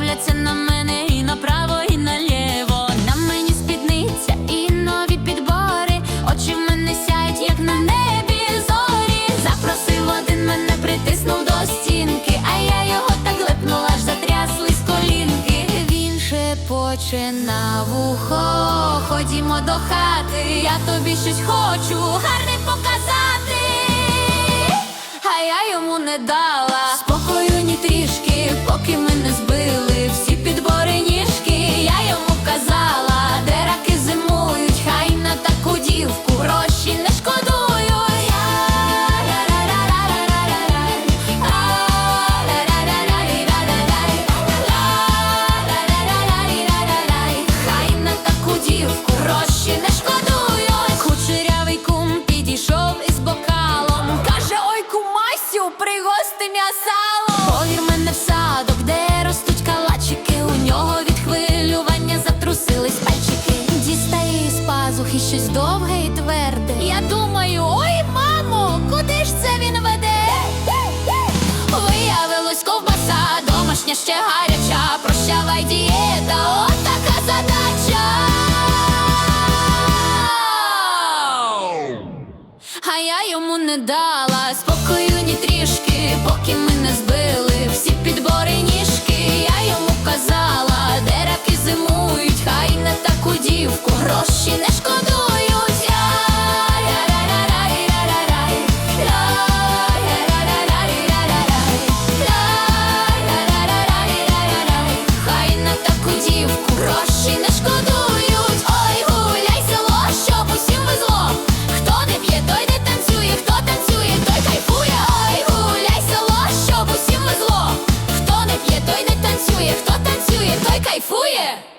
дивляться на мене і направо, і наліво. На мені спідниця і нові підбори. Очі в мене сяють, як на небі зорі. Запросив один мене, притиснув до стінки, а я його так лепнула, аж затряслись колінки. Він шепоче на вухо, ходімо до хати. Я тобі щось хочу, гарне показати, а я йому не дала спокою ні трішки. М'ясало. Повір мене в садок, де ростуть калачики. У нього від хвилювання затрусились пальчики. Дістає з пазухи щось довге і тверде. Я думаю, ой, мамо, куди ж це він веде? Виявилось ковбаса, домашня ще гаряча, прощавай дієта, йому не дала, спокою ні трішки, поки ми не збили. kto tańcuje, to kajfuje.